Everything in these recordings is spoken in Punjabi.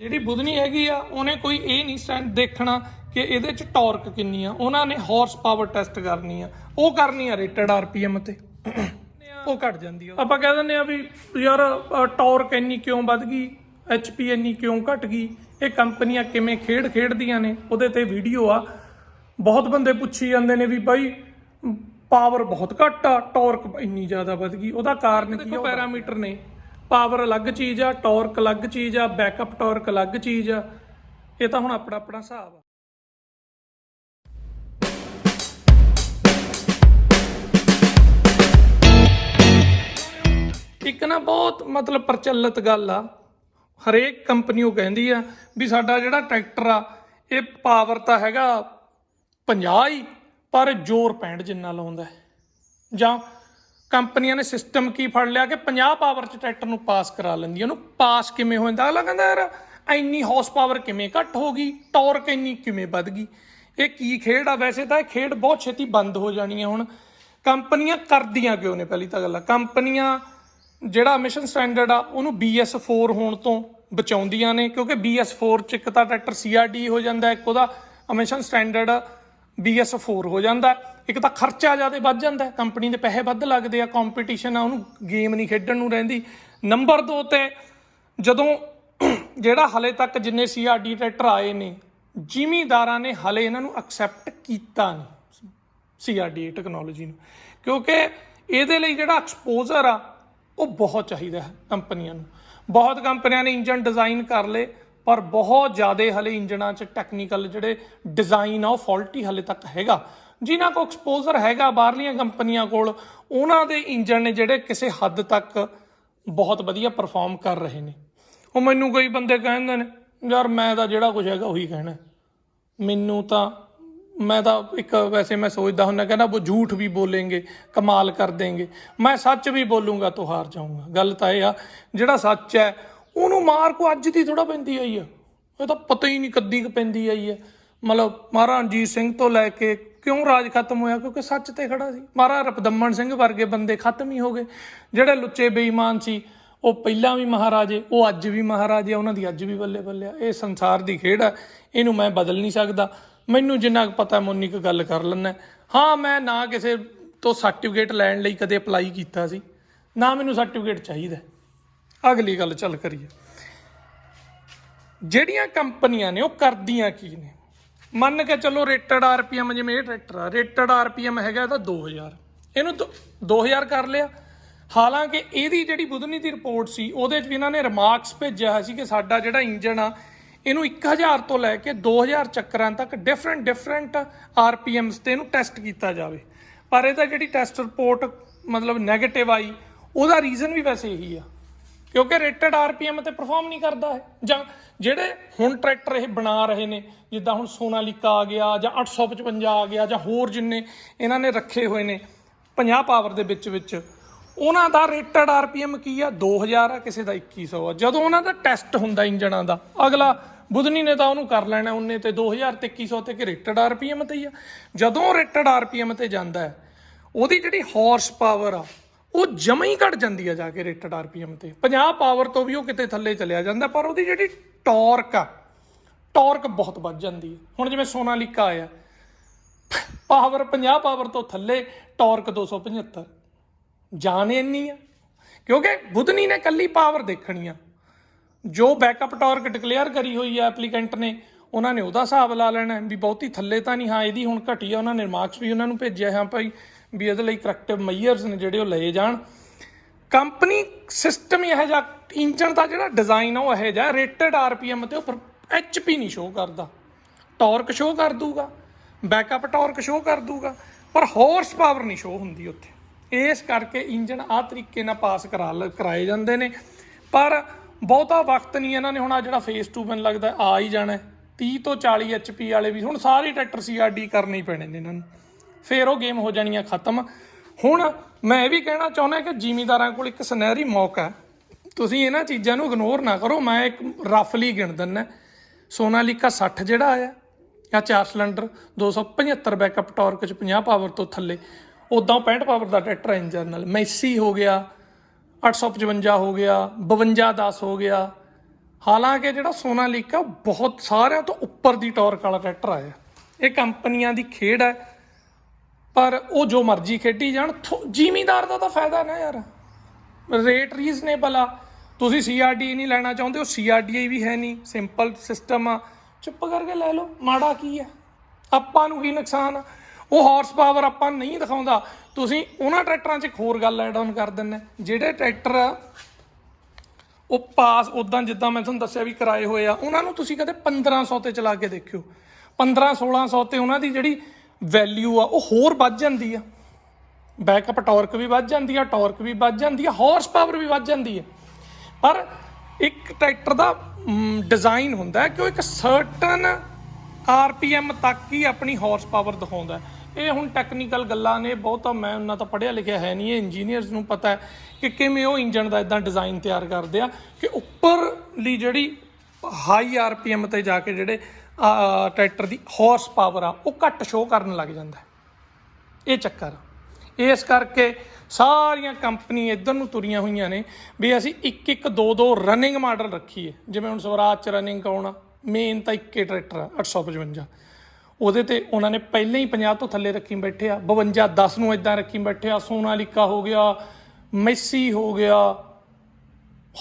ਜਿਹੜੀ ਬੁਧਨੀ ਹੈਗੀ ਆ ਉਹਨੇ ਕੋਈ ਇਹ ਨਹੀਂ ਸਟੈਂਡ ਦੇਖਣਾ ਕਿ ਇਹਦੇ ਚ ਟਾਰਕ ਕਿੰਨੀ ਆ। ਉਹਨਾਂ ਨੇ ਹਾਰਸ ਪਾਵਰ ਟੈਸਟ ਕਰਨੀ ਆ। ਉਹ ਕਰਨੀ ਆ ਰੇਟਡ ਆਰਪੀਐਮ ਤੇ। ਉਹ ਘਟ ਜਾਂਦੀ ਆ। ਆਪਾਂ ਕਹਿ ਦਿੰਦੇ ਆ ਵੀ ਯਾਰ ਟਾਰਕ ਇੰਨੀ ਕਿਉਂ ਵੱਧ ਗਈ? ਐਚਪੀ ਇੰਨੀ ਕਿਉਂ ਘਟ ਗਈ? ਇਹ ਕੰਪਨੀਆਂ ਕਿਵੇਂ ਖੇਡ ਖੇਡਦੀਆਂ ਨੇ? ਉਹਦੇ ਤੇ ਵੀਡੀਓ ਆ। ਬਹੁਤ ਬੰਦੇ ਪੁੱਛੀ ਜਾਂਦੇ ਨੇ ਵੀ ਬਾਈ ਪਾਵਰ ਬਹੁਤ ਘੱਟ ਆ ਟਾਰਕ ਇੰਨੀ ਜ਼ਿਆਦਾ ਵੱਧ ਗਈ। ਉਹਦਾ ਕਾਰਨ ਕੀ ਆ? ਪੈਰਾਮੀਟਰ ਨੇ। ਪਾਵਰ ਅਲੱਗ ਚੀਜ਼ ਆ, ਟਾਰਕ ਅਲੱਗ ਚੀਜ਼ ਆ, ਬੈਕਅਪ ਟਾਰਕ ਅਲੱਗ ਚੀਜ਼ ਆ। ਇਹ ਤਾਂ ਹੁਣ ਆਪਣਾ ਆਪਣਾ ਹਿਸਾਬ ਆ। ਇੱਕ ਨਾ ਬਹੁਤ ਮਤਲਬ ਪ੍ਰਚਲਿਤ ਗੱਲ ਆ। ਹਰੇਕ ਕੰਪਨੀ ਉਹ ਕਹਿੰਦੀ ਆ ਵੀ ਸਾਡਾ ਜਿਹੜਾ ਟਰੈਕਟਰ ਆ, ਇਹ ਪਾਵਰ ਤਾਂ ਹੈਗਾ 50 ਹੀ, ਪਰ ਜ਼ੋਰ 65 ਜਿੰਨਾ ਲਾਉਂਦਾ ਜਾਂ ਕੰਪਨੀਆਂ ਨੇ ਸਿਸਟਮ ਕੀ ਫੜ ਲਿਆ ਕਿ 50 ਪਾਵਰ ਚ ਟਰੈਕਟਰ ਨੂੰ ਪਾਸ ਕਰਾ ਲੈਂਦੀ ਉਹਨੂੰ ਪਾਸ ਕਿਵੇਂ ਹੋ ਜਾਂਦਾ? ਅਗਲਾ ਕਹਿੰਦਾ, ਯਾਰ, ਇੰਨੀ ਹਾਰਸ ਪਾਵਰ ਕਿਵੇਂ ਘੱਟ ਹੋ ਗਈ? ਟਾਰਕ ਇੰਨੀ ਕਿਵੇਂ ਵੱਧ ਗਈ? ਇਹ ਕੀ ਖੇਡ ਆ? ਵੈਸੇ ਤਾਂ ਇਹ ਖੇਡ ਬਹੁਤ ਛੇਤੀ ਬੰਦ ਹੋ ਜਾਣੀ ਹੈ ਹੁਣ। ਕੰਪਨੀਆਂ ਕਰਦੀਆਂ ਕਿਉਂ ਨੇ ਪਹਿਲੀ ਤਾਂ ਗੱਲ ਆ? ਕੰਪਨੀਆਂ, ਜਿਹੜਾ ਮਿਸ਼ਨ ਸਟੈਂਡਰਡ ਆ, ਉਹਨੂੰ BS4 ਹੋਣ ਤੋਂ ਬਚਾਉਂਦੀਆਂ ਨੇ, ਕਿਉਂਕਿ BS4 ਚ ਇੱਕ ਤਾਂ ਟਰੈਕਟਰ CRD ਹੋ ਜਾਂਦਾ, ਇੱਕ ਉਹਦਾ ਮਿਸ਼ਨ ਸਟੈਂਡਰਡ BS4 ਹੋ ਜਾਂਦਾ ਇੱਕ ਤਾਂ ਖਰਚਾ ਜ਼ਿਆਦਾ ਵੱਧ ਜਾਂਦਾ ਕੰਪਨੀ ਦੇ ਪੈਸੇ ਵੱਧ ਲੱਗਦੇ ਆ ਕੰਪੀਟੀਸ਼ਨ ਆ, ਉਹਨੂੰ ਗੇਮ ਨਹੀਂ ਖੇਡਣ ਨੂੰ ਰਹਿੰਦੀ। ਨੰਬਰ 2 ਤੇ ਜਦੋਂ ਜਿਹੜਾ ਹਲੇ ਤੱਕ ਜਿੰਨੇ CRD ਟਰੈਕਟਰ ਆਏ ਨੇ, ਜ਼ਿਮੀਦਾਰਾਂ ਨੇ ਹਲੇ ਇਹਨਾਂ ਨੂੰ ਐਕਸੈਪਟ ਕੀਤਾ ਨਹੀਂ ਸੀਆਰਡੀ ਟੈਕਨੋਲੋਜੀ ਨੂੰ। ਕਿਉਂਕਿ ਇਹਦੇ ਲਈ ਜਿਹੜਾ ਐਕਸਪੋਜ਼ਰ ਆ, ਉਹ ਬਹੁਤ ਚਾਹੀਦਾ ਹੈ ਕੰਪਨੀਆਂ ਨੂੰ। ਬਹੁਤ ਕੰਪਨੀਆਂ ਨੇ ਇੰਜਨ ਡਿਜ਼ਾਈਨ ਕਰ ਲਏ। ਪਰ ਬਹੁਤ ਜ਼ਿਆਦਾ ਹਲੇ ਇੰਜਨਾਂ 'ਚ ਟੈਕਨੀਕਲ ਜਿਹੜੇ ਡਿਜ਼ਾਈਨ ਆ ਉਹ ਫਾਲਟੀ ਹਲੇ ਤੱਕ ਹੈਗਾ। ਜਿਨ੍ਹਾਂ ਕੋ ਐਕਸਪੋਜ਼ਰ ਹੈਗਾ ਬਾਹਰਲੀਆਂ ਕੰਪਨੀਆਂ ਕੋਲ, ਉਹਨਾਂ ਦੇ ਇੰਜਣ ਨੇ ਜਿਹੜੇ ਕਿਸੇ ਹੱਦ ਤੱਕ ਬਹੁਤ ਵਧੀਆ ਪਰਫਾਰਮ ਕਰ ਰਹੇ ਨੇ। ਉਹ ਮੈਨੂੰ ਕਈ ਬੰਦੇ ਕਹਿੰਦੇ ਨੇ, ਯਾਰ ਮੈਂ ਤਾਂ ਜਿਹੜਾ ਕੁਝ ਹੈਗਾ ਉਹੀ ਕਹਿਣਾ ਮੈਨੂੰ ਤਾਂ, ਮੈਂ ਤਾਂ ਇੱਕ ਵੈਸੇ ਮੈਂ ਸੋਚਦਾ ਹੁੰਦਾ ਕਹਿੰਦਾ ਉਹ ਝੂਠ ਵੀ ਬੋਲेंगे ਕਮਾਲ ਕਰ ਦੇਂਗੇ ਮੈਂ ਸੱਚ ਵੀ ਬੋਲੂੰਗਾ ਤਾਂ ਹਾਰ ਜਾਊਂਗਾ। ਗੱਲ ਤਾਂ ਇਹ ਆ, ਜਿਹੜਾ ਸੱਚ ਹੈ ਉਹਨੂੰ ਮਾਰ ਕੋ ਅੱਜ ਦੀ ਥੋੜਾ ਪੈਂਦੀ ਆਈ ਆ। ਇਹ ਤਾਂ ਪਤਾ ਹੀ ਨਹੀਂ ਕੱਦੀ ਕੁ ਪੈਂਦੀ ਆਈ ਹੈ ਮਤਲਬ ਮਹਾਰਾਜ ਰਣਜੀਤ ਸਿੰਘ ਤੋਂ ਲੈ ਕੇ ਕਿਉਂ ਰਾਜ ਖਤਮ ਹੋਇਆ? ਕਿਉਂਕਿ ਸੱਚ ਤੇ ਖੜਾ ਸੀ। ਮਹਾਰਾਜਾ ਰਪਦਮਨ ਸਿੰਘ ਵਰਗੇ ਬੰਦੇ ਖਤਮ ਹੀ ਹੋ ਗਏ। ਜਿਹੜੇ ਲੁੱਚੇ ਬੇਈਮਾਨ ਸੀ, ਉਹ ਪਹਿਲਾਂ ਵੀ ਮਹਾਰਾਜੇ, ਉਹ ਅੱਜ ਵੀ ਮਹਾਰਾਜੇ ਉਹਨਾਂ ਦੀ ਅੱਜ ਵੀ ਬੱਲੇ ਬੱਲੇ ਆ। ਇਹ ਸੰਸਾਰ ਦੀ ਖੇਡ ਆ। ਇਹਨੂੰ ਮੈਂ ਬਦਲ ਨਹੀਂ ਸਕਦਾ। ਮੈਨੂੰ ਜਿੰਨਾ ਕੁ ਪਤਾ, ਮੈਂ ਉਨੀ ਕੁ ਗੱਲ ਕਰ ਲੈਣਾ ਹਾਂ, ਮੈਂ ਨਾ ਕਿਸੇ ਤੋਂ ਸਰਟੀਫਿਕੇਟ ਲੈਣ ਲਈ ਕਦੇ ਅਪਲਾਈ ਕੀਤਾ ਸੀ। ਨਾ ਮੈਨੂੰ ਸਰਟੀਫਿਕੇਟ ਚਾਹੀਦਾ। ਅਗਲੀ ਗੱਲ ਚੱਲ ਕਰੀਏ। ਜਿਹੜੀਆਂ ਕੰਪਨੀਆਂ ਨੇ ਉਹ ਕਰਦੀਆਂ ਕੀ ਨੇ? ਮੰਨ ਕੇ ਚੱਲੋ ਰੇਟਡ ਆਰਪੀਐਮ ਜਿਵੇਂ ਇਹ ਟਰੈਕਟਰ ਆ ਰੇਟਡ ਆਰਪੀਐਮ ਹੈਗਾ ਇਹਦਾ 2000 ਇਹਨੂੰ ਦੋ- 2000 ਕਰ ਲਿਆ। ਹਾਲਾਂਕਿ ਇਹਦੀ ਜਿਹੜੀ ਬੁਧਨੀ ਦੀ ਰਿਪੋਰਟ ਸੀ, ਉਹਦੇ 'ਚ ਵੀ ਇਹਨਾਂ ਨੇ ਰਿਮਾਰਕਸ ਭੇਜਿਆ ਹੋਇਆ ਸੀ ਕਿ ਸਾਡਾ ਜਿਹੜਾ ਇੰਜਨ ਆ, ਇਹਨੂੰ 1000 ਤੋਂ ਲੈ ਕੇ 2000 ਚੱਕਰਾਂ ਤੱਕ ਡਿਫਰੈਂਟ ਡਿਫਰੈਂਟ ਆਰਪੀਐਮਸ ਤੇ ਇਹਨੂੰ ਟੈਸਟ ਕੀਤਾ ਜਾਵੇ। ਪਰ ਇਹਦਾ ਜਿਹੜੀ ਟੈਸਟ ਰਿਪੋਰਟ ਮਤਲਬ 네ਗੇਟਿਵ ਆਈ, ਉਹਦਾ ਰੀਜ਼ਨ ਵੀ ਵੈਸੇ ਇਹੀ ਆ। ਕਿਉਂਕਿ ਰੇਟਡ ਆਰਪੀਐਮ ਤੇ ਪਰਫਾਰਮ ਨਹੀਂ ਕਰਦਾ ਹੈ ਜਾਂ ਜਿਹੜੇ ਹੁਣ ਟਰੈਕਟਰ ਇਹ ਬਣਾ ਰਹੇ ਨੇ, ਜਿੱਦਾਂ ਹੁਣ ਸੋਨਾਲੀਕਾ ਆ ਗਿਆ, ਜਾਂ 855 ਆ ਗਿਆ, ਜਾਂ ਹੋਰ ਜਿੰਨੇ ਇਹਨਾਂ ਨੇ ਰੱਖੇ ਹੋਏ ਨੇ 50 ਪਾਵਰ ਦੇ ਵਿੱਚ ਵਿੱਚ, ਉਹਨਾਂ ਦਾ ਰੇਟਡ ਆਰਪੀਐਮ ਕੀ ਆ? 2000 ਆ, ਕਿਸੇ ਦਾ 2100 ਆ। ਜਦੋਂ ਉਹਨਾਂ ਦਾ ਟੈਸਟ ਹੁੰਦਾ ਇੰਜਣਾਂ ਦਾ, ਅਗਲਾ ਬੁਧਨੀ ਨੇ ਤਾਂ ਉਹਨੂੰ ਕਰ ਲੈਣਾ ਉਹਨੇ ਤੇ 2000 ਤੇ 2100 ਤੇ ਕਿ ਰੇਟਡ ਆਰਪੀਐਮ ਤੇ ਹੀ ਆ। ਜਦੋਂ ਰੇਟਡ ਆਰਪੀਐਮ ਤੇ ਜਾਂਦਾ ਹੈ, ਉਹਦੀ ਜਿਹੜੀ ਹਾਰਸ ਪਾਵਰ ਆ ਉਹ ਜਮਾ ਹੀ ਘਟ ਜਾਂਦੀ ਆ ਜਾ ਕੇ ਰੇਟਡ ਆਰਪੀਐਮ ਤੇ। 50 ਪਾਵਰ ਤੋਂ ਵੀ ਉਹ ਕਿਤੇ ਥੱਲੇ ਚਲਿਆ ਜਾਂਦਾ, ਪਰ ਉਹਦੀ ਜਿਹੜੀ ਟਾਰਕ ਆ ਟਾਰਕ ਬਹੁਤ ਵੱਧ ਜਾਂਦੀ ਹੈ ਹੁਣ ਜਿਵੇਂ ਸੋਨਾਲੀਕਾ ਆਇਆ ਪਾਵਰ 50 ਪਾਵਰ ਤੋਂ ਥੱਲੇ ਟਾਰਕ 275 ਜਾਨ ਇੰਨੀ ਆ। ਕਿਉਂਕਿ ਬੁਧਨੀ ਨੇ ਕੱਲੀ ਪਾਵਰ ਦੇਖਣੀ ਆ। ਜੋ ਬੈਕਅਪ ਟਾਰਕ ਡਿਕਲੇਅਰ ਕਰੀ ਹੋਈ ਆ ਐਪਲੀਕੈਂਟ ਨੇ, ਉਹਨਾਂ ਨੇ ਉਹਦਾ ਹਿਸਾਬ ਲਾ ਲੈਣਾ ਵੀ ਬਹੁਤੀ ਥੱਲੇ ਤਾਂ ਨਹੀਂ, ਹਾਂ, ਇਹਦੀ ਹੁਣ ਘਟੀ ਆ, ਉਹਨਾਂ ਨੇ ਮਾਰਕਸ ਵੀ ਉਹਨਾਂ ਨੂੰ ਭੇਜਿਆ, ਹਾਂ, ਭਾਈ ਵੀ ਇਹਦੇ ਲਈ ਕਰੈਕਟਿਵ ਮੈਜਰਸ ਨੇ ਜਿਹੜੇ ਉਹ ਲਏ ਜਾਣ। ਕੰਪਨੀ ਸਿਸਟਮ ਇਹ ਜਿਹਾ ਇੰਜਨ ਦਾ ਜਿਹੜਾ ਡਿਜ਼ਾਈਨ ਆ ਉਹ ਇਹ ਜਿਹਾ ਰੇਟਡ ਆਰਪੀਐਮ ਤੇ ਉਹ ਐਚਪੀ ਨਹੀਂ ਸ਼ੋ ਕਰਦਾ। ਟਾਰਕ ਸ਼ੋ ਕਰ ਦੂਗਾ ਬੈਕਅਪ ਟਾਰਕ ਸ਼ੋ ਕਰ ਦੂਗਾ, ਪਰ ਹਾਰਸ ਪਾਵਰ ਨਹੀਂ ਸ਼ੋ ਹੁੰਦੀ ਉੱਥੇ। ਇਸ ਕਰਕੇ ਇੰਜਨ ਆ ਤਰੀਕੇ ਨਾਲ ਪਾਸ ਕਰਾ ਲ- ਕਰਾਏ ਜਾਂਦੇ ਨੇ। ਪਰ ਬਹੁਤਾ ਵਕਤ ਨਹੀਂ ਇਹਨਾਂ ਨੇ ਹੁਣ ਆ ਜਿਹੜਾ ਫੇਸ 2 ਮੈਨੂੰ ਲੱਗਦਾ ਆ ਹੀ ਜਾਣਾ ਹੈ। 30 ਤੋਂ 40 ਐਚਪੀ ਵਾਲੇ ਵੀ ਹੁਣ ਸਾਰੇ ਟਰੈਕਟਰ ਸੀਆਰਡੀ ਕਰਨੇ ਹੀ ਪੈਣੇ ਨੇ ਇਹਨਾਂ ਨੂੰ। ਫੇਰ ਉਹ ਗੇਮ ਹੋ ਜਾਣੀ ਆ ਖਤਮ। ਹੁਣ ਮੈਂ ਇਹ ਵੀ ਕਹਿਣਾ ਚਾਹੁੰਦਾ ਕਿ ਜ਼ਿਮੀਦਾਰਾਂ ਕੋਲ ਇੱਕ ਸੁਨਹਿਰੀ ਮੌਕਾ ਹੈ। ਤੁਸੀਂ ਇਹਨਾਂ ਚੀਜ਼ਾਂ ਨੂੰ ਇਗਨੋਰ ਨਾ ਕਰੋ। ਮੈਂ ਇੱਕ ਰਫਲੀ ਗਿਣ ਦਿੰਦਾ। ਸੋਨਾਲੀਕਾ 60 ਜਿਹੜਾ ਆਇਆ ਜਾਂ 4 ਸਿਲੰਡਰ 275 ਬੈਕਅਪ ਟਾਰਕ ਚ 50 ਪਾਵਰ ਤੋਂ ਥੱਲੇ। ਉਦਾਂ 65 ਪਾਵਰ ਦਾ ਟਰੈਕਟਰ ਇੰਜਨ ਨਾਲ। ਮੈਸੀ ਹੋ ਗਿਆ 855 ਹੋ ਗਿਆ 5210 ਹੋ ਗਿਆ। ਹਾਲਾਂਕਿ ਜਿਹੜਾ ਸੋਨਾਲੀਕਾ ਉਹ ਬਹੁਤ ਸਾਰਿਆਂ ਤੋਂ ਉੱਪਰ ਦੀ ਟਾਰਕ ਵਾਲਾ ਟਰੈਕਟਰ ਆਇਆ। ਇਹ ਕੰਪਨੀਆਂ ਦੀ ਖੇਡ ਹੈ। ਪਰ ਉਹ ਜੋ ਮਰਜ਼ੀ ਖੇਡੀ ਜਾਣ, ਥੋ- ਜ਼ਿਮੀਂਦਾਰ ਦਾ ਤਾਂ ਫਾਇਦਾ ਨਾ ਯਾਰ। ਰੇਟ ਰੀਜ਼ਨੇਬਲ ਆ। ਤੁਸੀਂ ਸੀਆਰਡੀ ਨਹੀਂ ਲੈਣਾ ਚਾਹੁੰਦੇ ਹੋ ਸੀਆਰਡੀਆਈ ਵੀ ਹੈ ਨਹੀਂ। ਸਿੰਪਲ ਸਿਸਟਮ ਆ। ਚੁੱਪ ਕਰਕੇ ਲੈ ਲਓ, ਮਾੜਾ ਕੀ ਆ? ਆਪਾਂ ਨੂੰ ਕੀ ਨੁਕਸਾਨ ਆ? ਉਹ ਹਾਰਸ ਪਾਵਰ ਆਪਾਂ ਨਹੀਂ ਦਿਖਾਉਂਦਾ। ਤੁਸੀਂ ਉਹਨਾਂ ਟਰੈਕਟਰਾਂ 'ਚ ਇੱਕ ਹੋਰ ਗੱਲ ਐਡ ਆਨ ਕਰ ਦਿੰਦੇ ਜਿਹੜੇ ਟਰੈਕਟਰ ਉਹ ਪਾਸ ਉਦਾਂ ਜਿੱਦਾਂ ਮੈਂ ਤੁਹਾਨੂੰ ਦੱਸਿਆ ਵੀ ਕਰਾਏ ਹੋਏ ਆ, ਉਹਨਾਂ ਨੂੰ ਤੁਸੀਂ ਕਦੇ 1500 ਤੇ ਚਲਾ ਕੇ ਦੇਖਿਓ। 15 1600 ਤੇ ਉਹਨਾਂ ਦੀ ਜਿਹੜੀ ਵੈਲਿਊ ਆ, ਉਹ ਹੋਰ ਵੱਧ ਜਾਂਦੀ ਆ। ਬੈਕਅਪ ਟਾਰਕ ਵੀ ਵੱਧ ਜਾਂਦੀ ਆ ਟਾਰਕ ਵੀ ਵੱਧ ਜਾਂਦੀ ਆ ਹਾਰਸ ਪਾਵਰ ਵੀ ਵੱਧ ਜਾਂਦੀ ਆ। ਪਰ ਇੱਕ ਟਰੈਕਟਰ ਦਾ ਡਿਜ਼ਾਈਨ ਹੁੰਦਾ ਕਿ ਉਹ ਇੱਕ ਸਰਟਨ ਆਰਪੀਐਮ ਤੱਕ ਹੀ ਆਪਣੀ ਹਾਰਸ ਪਾਵਰ ਦਿਖਾਉਂਦਾ ਇਹ ਹੁਣ ਟੈਕਨੀਕਲ ਗੱਲਾਂ ਨੇ, ਬਹੁਤਾ ਮੈਂ ਉਹਨਾਂ ਤਾਂ ਪੜ੍ਹਿਆ ਲਿਖਿਆ ਹੈ ਨਹੀਂ, ਇਹ ਇੰਜੀਨੀਅਰਸ ਨੂੰ ਪਤਾ ਹੈ ਕਿ ਕਿਵੇਂ ਉਹ ਇੰਜਨ ਦਾ ਇਦਾਂ ਡਿਜ਼ਾਈਨ ਤਿਆਰ ਕਰਦੇ ਆ ਕਿ ਉੱਪਰਲੀ ਜਿਹੜੀ ਹਾਈ ਆਰਪੀਐਮ ਤੇ ਜਾ ਕੇ ਜਿਹੜੇ ਟਰੈਕਟਰ ਦੀ ਹਾਰਸ ਪਾਵਰ ਆ, ਉਹ ਘੱਟ ਸ਼ੋਅ ਕਰਨ ਲੱਗ ਜਾਂਦਾ ਇਹ ਚੱਕਰ ਆ। ਇਸ ਕਰਕੇ ਸਾਰੀਆਂ ਕੰਪਨੀ ਇੱਧਰ ਨੂੰ ਤੁਰੀਆਂ ਹੋਈਆਂ ਨੇ ਵੀ ਅਸੀਂ ਇੱਕ ਇੱਕ ਦੋ ਦੋ ਰਨਿੰਗ ਮਾਡਲ ਰੱਖੀਏ। ਜਿਵੇਂ ਹੁਣ ਸਵਰਾਜ ਚ ਰਨਿੰਗ ਆਉਣਾ ਮੇਨ ਤਾਂ ਇੱਕੇ ਟਰੈਕਟਰ ਆ 855 ਉਹਦੇ ਤੇ ਉਹਨਾਂ ਨੇ ਪਹਿਲਾਂ ਹੀ 50 ਤੋਂ ਥੱਲੇ ਰੱਖੀ ਬੈਠੇ ਆ। 52 10 ਨੂੰ ਇਦਾਂ ਰੱਖੀ ਬੈਠੇ ਆ। ਸੋਨਾਲੀਕਾ ਹੋ ਗਿਆ, ਮੈਸੀ ਹੋ ਗਿਆ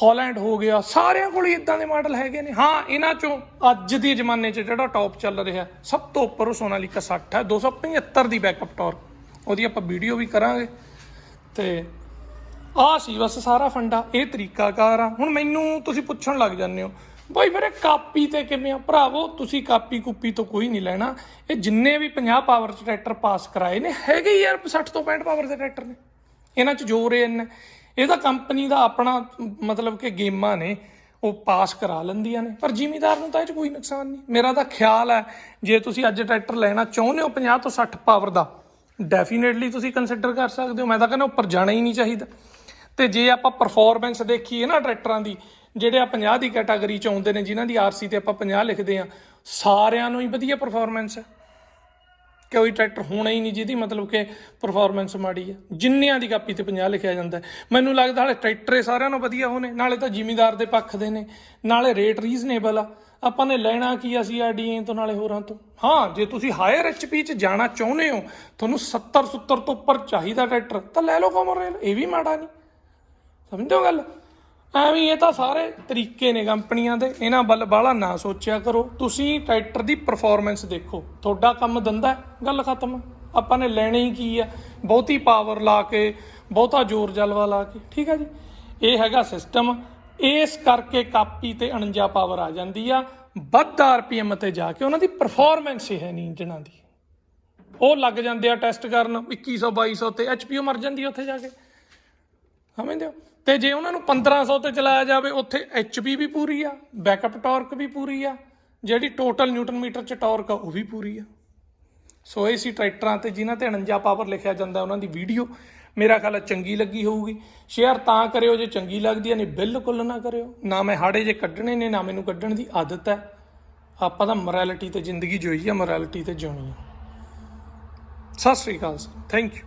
ਹਾਲੈਂਡ ਹੋ ਗਿਆ, ਸਾਰਿਆਂ ਕੋਲ ਹੀ ਇਦਾਂ ਦੇ ਮਾਡਲ ਹੈਗੇ ਨੇ। ਹਾਂ, ਇਹਨਾਂ ਚੋਂ ਅੱਜ ਦੇ ਜ਼ਮਾਨੇ 'ਚ ਜਿਹੜਾ ਟੌਪ ਚੱਲ ਰਿਹਾ, ਸਭ ਤੋਂ ਉੱਪਰ ਉਹ ਸੋਨਾਲੀਕਾ 60 ਹੈ 275 ਦੀ ਬੈਕਅਪ ਟਾਰਕ ਉਹਦੀ ਆਪਾਂ ਵੀਡੀਓ ਵੀ ਕਰਾਂਗੇ। ਤੇ ਆਹ ਸੀ ਬਸ ਸਾਰਾ ਫੰਡਾ, ਇਹ ਤਰੀਕਾਕਾਰ ਆ। ਹੁਣ ਮੈਨੂੰ ਤੁਸੀਂ ਪੁੱਛਣ ਲੱਗ ਜਾਂਦੇ ਹੋ, ਬਾਈ ਫਿਰ ਇਹ ਕਾਪੀ ਤੇ ਕਿਵੇਂ ਆ? ਭਰਾਵੋ, ਤੁਸੀਂ ਕਾਪੀ ਕੁੱਪੀ ਤੋਂ ਕੋਈ ਨਹੀਂ ਲੈਣਾ। ਇਹ ਜਿੰਨੇ ਵੀ 50 ਪਾਵਰ ਚ ਟਰੈਕਟਰ ਪਾਸ ਕਰਾਏ ਨੇ, ਹੈਗੇ ਹੀ ਯਾਰ 60 ਤੋਂ 65 ਪਾਵਰ ਦੇ ਟਰੈਕਟਰ ਨੇ। ਇਹਨਾਂ ਚ ਜ਼ੋਰ ਇਹ ਇੰਨਾ ਇਹ ਤਾਂ ਕੰਪਨੀ ਦਾ ਆਪਣਾ, ਮਤਲਬ ਕਿ ਗੇਮਾਂ ਨੇ, ਉਹ ਪਾਸ ਕਰਾ ਲੈਂਦੀਆਂ ਨੇ। ਪਰ ਜ਼ਿਮੀਦਾਰ ਨੂੰ ਤਾਂ ਇਹ ਚ ਕੋਈ ਨੁਕਸਾਨ ਨਹੀਂ। ਮੇਰਾ ਤਾਂ ਖਿਆਲ ਹੈ, ਜੇ ਤੁਸੀਂ ਅੱਜ ਟਰੈਕਟਰ ਲੈਣਾ ਚਾਹੁੰਦੇ ਹੋ 50 ਤੋਂ 60 ਪਾਵਰ ਦਾ ਡੈਫੀਨੇਟਲੀ ਤੁਸੀਂ ਕੰਸੀਡਰ ਕਰ ਸਕਦੇ ਹੋ। ਮੈਂ ਤਾਂ ਕਹਿੰਦਾ ਉੱਪਰ ਜਾਣਾ ਹੀ ਨਹੀਂ ਚਾਹੀਦਾ। ਤੇ ਜੇ ਆਪਾਂ ਪਰਫਾਰਮੈਂਸ ਦੇਖੀਏ ਨਾ ਟਰੈਕਟਰਾਂ ਦੀ, ਜਿਹੜੇ ਆ 50 ਦੀ ਕੈਟਾਗਰੀ ਚ ਆਉਂਦੇ ਨੇ, ਜਿਨ੍ਹਾਂ ਦੀ ਆਰਸੀ ਤੇ ਆਪਾਂ 50 ਲਿਖਦੇ ਆ ਸਾਰਿਆਂ ਨੂੰ ਹੀ ਵਧੀਆ ਪਰਫਾਰਮੈਂਸ ਹੈ। ਕੋਈ ਟਰੈਕਟਰ ਹੋਣਾ ਹੀ ਨਹੀਂ ਜਿਹਦੀ ਮਤਲਬ ਕਿ ਪਰਫਾਰਮੈਂਸ ਮਾੜੀ ਹੈ ਜਿੰਨਿਆਂ ਦੀ ਕਾਪੀ ਤੇ 50 ਲਿਖਿਆ ਜਾਂਦਾ ਮੈਨੂੰ ਲੱਗਦਾ ਹਾਲੇ ਟਰੈਕਟਰ ਸਾਰਿਆਂ ਨੂੰ ਵਧੀਆ ਹੋਣੇ ਨਾਲੇ ਤਾਂ ਜ਼ਿਮੀਦਾਰ ਦੇ ਪੱਖ ਦੇ ਨੇ। ਨਾਲੇ ਰੇਟ ਰੀਜ਼ਨੇਬਲ ਆ। ਆਪਾਂ ਨੇ ਲੈਣਾ ਕੀ ਆ ਸੀਆਰਡੀਏ ਤੋਂ, ਨਾਲੇ ਹੋਰਾਂ ਤੋਂ? ਹਾਂ, ਜੇ ਤੁਸੀਂ ਹਾਇਰ ਐਚਪੀ ਚ ਜਾਣਾ ਚਾਹੁੰਦੇ ਹੋ, ਤੁਹਾਨੂੰ 70 70 ਤੋਂ ਉੱਪਰ ਚਾਹੀਦਾ ਟਰੈਕਟਰ ਤਾਂ ਲੈ ਲਓ ਕਮਰ ਇਹ ਵੀ ਮਾੜਾ ਨਹੀਂ। ਸਮਝੋ ਗੱਲ? ਐਵੇਂ ਇਹ ਤਾਂ ਸਾਰੇ ਤਰੀਕੇ ਨੇ ਕੰਪਨੀਆਂ ਦੇ। ਇਹਨਾਂ ਵੱਲ ਬਾਹਲਾ ਨਾ ਸੋਚਿਆ ਕਰੋ। ਤੁਸੀਂ ਟਰੈਕਟਰ ਦੀ ਪਰਫਾਰਮੈਂਸ ਦੇਖੋ। ਤੁਹਾਡਾ ਕੰਮ ਦੰਦਾ ਗੱਲ ਖਤਮ। ਆਪਾਂ ਨੇ ਲੈਣੀ ਹੀ ਕੀ ਆ ਬਹੁਤੀ ਪਾਵਰ ਲਾ ਕੇ, ਬਹੁਤਾ ਜ਼ੋਰ ਜਲਵਾ ਲਾ ਕੇ। ਠੀਕ ਆ ਜੀ? ਇਹ ਹੈਗਾ ਸਿਸਟਮ ਇਸ ਕਰਕੇ ਕਾਪੀ ਤੇ 49 ਪਾਵਰ ਆ ਜਾਂਦੀ ਆ। ਵੱਧ ਆਰਪੀਐਮ ਤੇ ਜਾ ਕੇ ਉਹਨਾਂ ਦੀ ਪਰਫਾਰਮੈਂਸ ਹੀ ਹੈ ਨਹੀਂ ਇੰਜਣਾਂ ਦੀ ਉਹ ਲੱਗ ਜਾਂਦੇ ਆ ਟੈਸਟ ਕਰਨ। 2100 2200 ਤੇ ਐਚਪੀਓ ਮਰ ਜਾਂਦੀ ਆ ਉੱਥੇ ਜਾ ਕੇ। ਸਮਝਦੇ ਹੋ? ਤੇ ਜੇ ਉਹਨਾਂ ਨੂੰ 1500 ਤੇ ਚਲਾਇਆ ਜਾਵੇ, ਉੱਥੇ ਐਚਪੀ ਵੀ ਪੂਰੀ ਆ ਬੈਕਅਪ ਟਾਰਕ ਵੀ ਪੂਰੀ ਆ, ਜਿਹੜੀ ਟੋਟਲ ਨਿਊਟਨ ਮੀਟਰ ਚ ਟਾਰਕ ਆ, ਉਹ ਵੀ ਪੂਰੀ ਆ। ਸੋ ਇਹ ਸੀ ਟਰੈਕਟਰਾਂ ਤੇ ਜਿਨ੍ਹਾਂ ਤੇ 49 ਪਾਵਰ ਲਿਖਿਆ ਜਾਂਦਾ ਉਹਨਾਂ ਦੀ ਵੀਡੀਓ ਮੇਰਾ ਖਿਆਲ ਚੰਗੀ ਲੱਗੀ ਹੋਊਗੀ। ਸ਼ੇਅਰ ਤਾਂ ਕਰਿਓ ਜੇ ਚੰਗੀ ਲੱਗਦੀ ਹੈ ਨਹੀਂ ਬਿਲਕੁਲ ਨਾ ਕਰਿਓ। ਨਾ ਮੈਂ ਹਾੜੇ ਜੇ ਕੱਢਣੇ ਨੇ, ਨਾ ਮੈਨੂੰ ਕੱਢਣ ਦੀ ਆਦਤ ਹੈ ਆਪਾਂ ਤਾਂ ਮੋਰੈਲਿਟੀ ਤੇ ਜ਼ਿੰਦਗੀ ਜੋਈ ਆ ਮੋਰੈਲਿਟੀ ਤੇ ਜਿਉਣੀ ਆ। ਸਤਿ ਸ੍ਰੀ ਅਕਾਲ ਥੈਂਕ ਯੂ